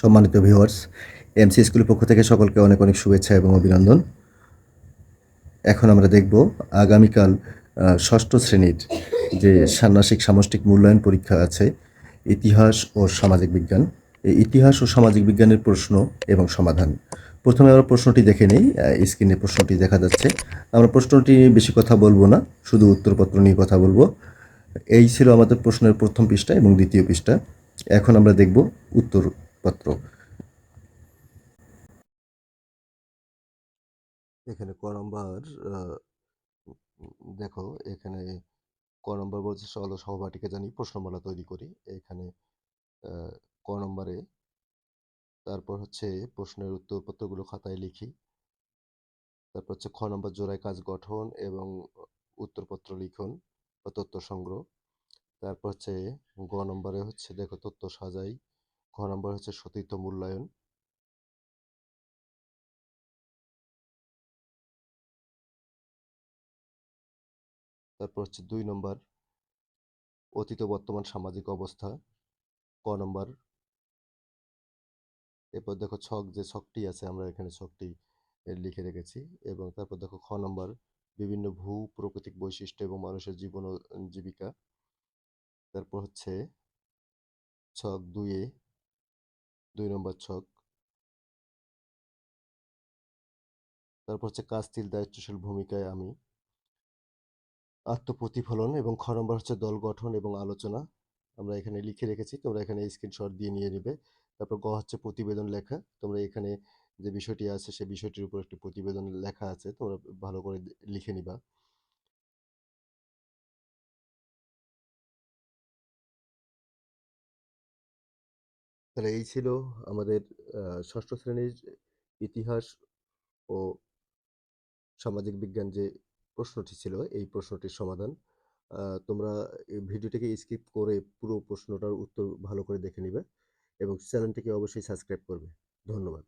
সম্মানিত viewers MC স্কুলের পক্ষ থেকে সকলকে অনেক অনেক শুভেচ্ছা এবং অভিনন্দন। এখন আমরা দেখব আগামীকাল ষষ্ঠ শ্রেণির যে ষান্মাসিক সামষ্টিক মূল্যায়ন পরীক্ষা আছে, ইতিহাস ও সামাজিক বিজ্ঞান। এই ইতিহাস ও সামাজিক বিজ্ঞানের প্রশ্ন এবং সমাধান। প্রথমে আমরা প্রশ্নটি দেখে নেই স্ক্রিনে প্রশ্নটি দেখা যাচ্ছে। আমরা প্রশ্নটি বেশি কথা বলব না, শুধু উত্তরপত্র নিয়ে কথা বলব। এই ছিল আমাদের প্রশ্নের প্রথম পৃষ্ঠা এবং দ্বিতীয় পৃষ্ঠা। এখন আমরা দেখব উত্তরপত্র এখানে ক নম্বর দেখো এখানে ক নম্বর বলছে চলো সহপাঠীকে জানি প্রশ্নমালা তৈরি করি। এখানে ক নম্বরে তারপর হচ্ছে প্রশ্নের উত্তরপত্রগুলো খাতায় লিখি। তারপর হচ্ছে খ নম্বর জোড়ায় কাজ গঠন এবং উত্তরপত্র লিখন বা তথ্য সংগ্রহ। তারপর হচ্ছে গ নম্বরে হচ্ছে দেখো তথ্য সাজাই। ঘ নম্বর হচ্ছে সতীর্থ মূল্যায়ন। তারপর হচ্ছে দুই নম্বর, অতীত বর্তমান সামাজিক অবস্থা, ক নম্বর। এরপর দেখো ছক, যে ছকটি আছে, আমরা এখানে ছকটি লিখে রেখেছি। এবং তারপর দেখো খ নম্বর, বিভিন্ন ভূ, প্রকৃতিক বৈশিষ্ট্য এবং মানুষের জীবন জীবিকা। তারপর হচ্ছে, ছক দুইয়ে দুই নম্বর ছক। তারপর হচ্ছে কাজটির দায়িত্বশীল ভূমিকায় আমি। আত্মপ্রতিফলন এবং খ নম্বর হচ্ছে দল গঠন এবং আলোচনা। আমরা এখানে লিখে রেখেছি, তোমরা এখানে স্ক্রিনশট দিয়ে নিয়ে নেবে। তারপর গ হচ্ছে প্রতিবেদন লেখা। তোমরা এখানে যে বিষয়টি আছে সেই বিষয়টির উপর একটি প্রতিবেদন লেখা আছে, তোমরা ভালো করে লিখে নিবা। তাহলে এই ছিল আমাদের ষষ্ঠ শ্রেণির ইতিহাস ও সামাজিক বিজ্ঞান যে প্রশ্নটি ছিল, এই প্রশ্নটির সমাধান। তোমরা ভিডিওটিকে স্কিপ করে পুরো প্রশ্নটার উত্তর ভালো করে দেখে নিবে এবং চ্যানেলটিকে অবশ্যই সাবস্ক্রাইব করবে। ধন্যবাদ।